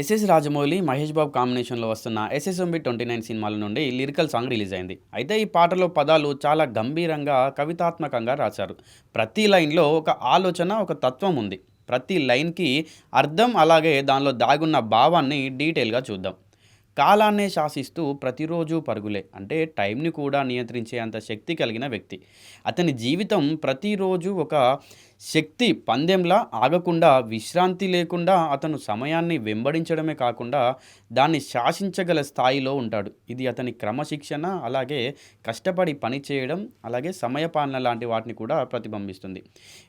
SS Rajamouli Mahesh Babu కాంబినేషన్లో వస్తున్న SSMB twenty nine సినిమాల నుండి లిరికల్ సాంగ్ రిలీజ్ అయింది. అయితే ఈ పాటలో పదాలు చాలా గంభీరంగా కవితాత్మకంగా రాశారు. ప్రతి లైన్లో ఒక ఆలోచన ఒక తత్వం ఉంది. ప్రతి లైన్కి అర్థం అలాగే దానిలో దాగున్న భావాన్ని డీటెయిల్గా చూద్దాం. కాలాన్నే శాసిస్తూ ప్రతిరోజు పరుగులే అంటే టైంని కూడా నియంత్రించే అంత శక్తి కలిగిన వ్యక్తి. అతని జీవితం ప్రతిరోజు ఒక శక్తి పందెంలా ఆగకుండా విశ్రాంతి లేకుండా అతను సమయాన్ని వెంబడించడమే కాకుండా దాన్ని శాసించగల స్థాయిలో ఉంటాడు. ఇది అతని క్రమశిక్షణ అలాగే కష్టపడి పని చేయడం అలాగే సమయపాలన లాంటి వాటిని కూడా ప్రతిబింబిస్తుంది.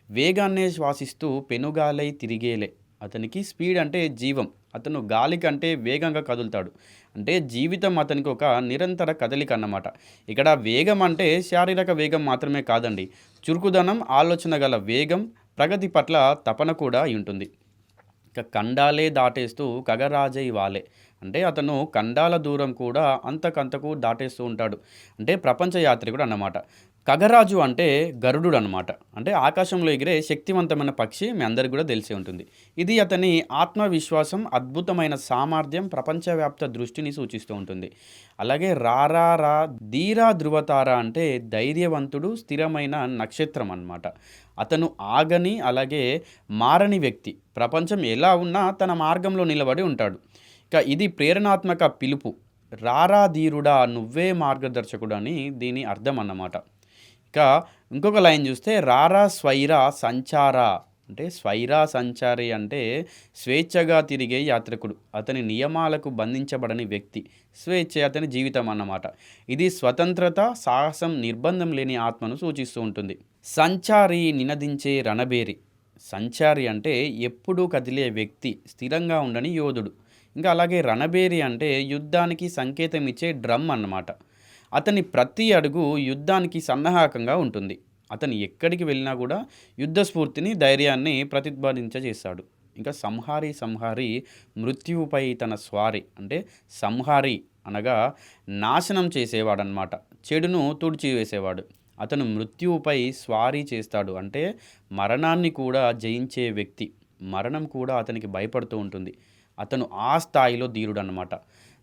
వేగాన్నే శ్వాసిస్తూ పెనుగాలై తిరిగేలే. అతనికి స్పీడ్ అంటే జీవం. అతను గాలి కంటే వేగంగా కదులుతాడు. అంటే జీవితం అతనికి ఒక నిరంతర కదలిక అన్నమాట. ఇక్కడ వేగం అంటే శారీరక వేగం మాత్రమే కాదండి. చురుకుదనం ఆలోచన గల వేగం ప్రగతి పట్ల తపన కూడా ఉంటుంది. ఇక ఖండాలే దాటేస్తూ కగరాజై వాలే. అంటే అతను ఖండాల దూరం కూడా అంతకంతకు దాటేస్తూ ఉంటాడు. అంటే ప్రపంచ యాత్రికుడు అన్నమాట. కగరాజు అంటే గరుడు అనమాట అంటే ఆకాశంలో ఎగిరే శక్తివంతమైన పక్షి మీ అందరికి కూడా తెలిసి ఉంటుంది. ఇది అతని ఆత్మవిశ్వాసం అద్భుతమైన సామర్థ్యం ప్రపంచవ్యాప్త దృష్టిని సూచిస్తూ ఉంటుంది. అలాగే రారా రా ధీరా ధృవతార అంటే ధైర్యవంతుడు స్థిరమైన నక్షత్రం అనమాట అతను ఆగని అలాగే మారని వ్యక్తి. ప్రపంచం ఎలా ఉన్నా తన మార్గంలో నిలబడి ఉంటాడు. ఇక ఇది ప్రేరణాత్మక పిలుపు. రారా ధీరుడా నువ్వే మార్గదర్శకుడు అని దీని అర్థం అన్నమాట. ఇక ఇంకొక లైన్ చూస్తే రారా స్వైరా సంచార? అంటే స్వైరా సంచారి అంటే స్వేచ్ఛగా తిరిగే యాత్రికుడు. అతని నియమాలకు బంధించబడని వ్యక్తి. స్వేచ్ఛ అతని జీవితం అన్నమాట. ఇది స్వతంత్రత సాహసం నిర్బంధం లేని ఆత్మను సూచిస్తూ ఉంటుంది. సంచారి నినదించే రణబేరి. సంచారి అంటే ఎప్పుడూ కదిలే వ్యక్తి స్థిరంగా ఉండని యోధుడు. ఇంకా అలాగే రణబేరి అంటే యుద్ధానికి సంకేతం ఇచ్చే డ్రమ్ అన్నమాట. అతని ప్రతి అడుగు యుద్ధానికి సన్నాహకంగా ఉంటుంది. అతను ఎక్కడికి వెళ్ళినా కూడా యుద్ధ స్ఫూర్తిని ధైర్యాన్ని ప్రతిపాదించజేస్తాడు ఇంకా సంహారి సంహారి మృత్యువుపై తన స్వారి అంటే సంహారి అనగా నాశనం చేసేవాడనమాట చెడును తుడిచివేసేవాడు. అతను మృత్యువుపై స్వారీ చేస్తాడు. అంటే మరణాన్ని కూడా జయించే వ్యక్తి. మరణం కూడా అతనికి భయపడుతూ ఉంటుంది. అతను ఆ స్థాయిలో ధీరుడు అనమాట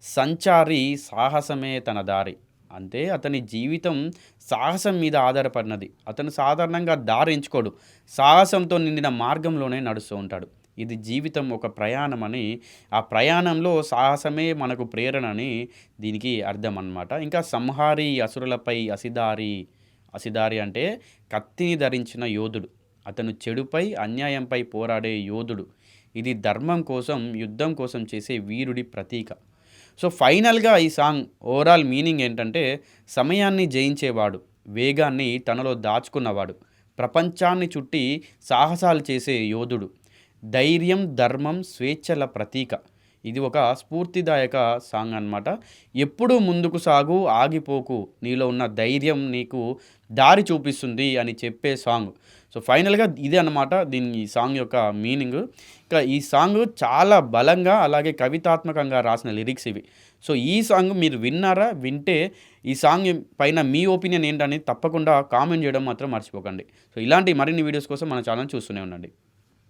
సంచారి సాహసమే తన దారి. అంటే అతని జీవితం సాహసం మీద ఆధారపడినది. అతను సాధారణంగా దారి ఎంచుకోడు. సాహసంతో నిండిన మార్గంలోనే నడుస్తూ ఉంటాడు. ఇది జీవితం ఒక ప్రయాణం అని ఆ ప్రయాణంలో సాహసమే మనకు ప్రేరణ అని దీనికి అర్థం అన్నమాట ఇంకా సంహారి అసురులపై అసిదారి అసిదారి అంటే కత్తిని ధరించిన యోధుడు. అతను చెడుపై అన్యాయంపై పోరాడే యోధుడు. ఇది ధర్మం కోసం యుద్ధం కోసం చేసే వీరుడి ప్రతీక. సో ఫైనల్గా ఈ సాంగ్ ఓవరాల్ మీనింగ్ ఏంటంటే సమయాన్ని జయించేవాడు వేగాన్ని తనలో దాచుకున్నవాడు ప్రపంచాన్ని చుట్టి సాహసాలు చేసే యోధుడు. ధైర్యం ధర్మం స్వేచ్ఛల ప్రతీక. ఇది ఒక స్ఫూర్తిదాయక సాంగ్ అనమాట ఎప్పుడూ ముందుకు సాగు ఆగిపోకు నీలో ఉన్న ధైర్యం నీకు దారి చూపిస్తుంది అని చెప్పే సాంగ్. సో ఫైనల్గా ఇదే అనమాట దీని ఈ సాంగ్ యొక్క మీనింగ్. ఇంకా ఈ సాంగ్ చాలా బలంగా అలాగే కవితాత్మకంగా రాసిన లిరిక్స్ ఇవి. సో ఈ సాంగ్ మీరు విన్నారా? వింటే ఈ సాంగ్ పైన మీ ఒపీనియన్ ఏంటనేది తప్పకుండా కామెంట్ చేయడం మాత్రం మర్చిపోకండి. సో ఇలాంటి మరిన్ని వీడియోస్ కోసం మన ఛానల్ చూస్తూనే ఉండండి.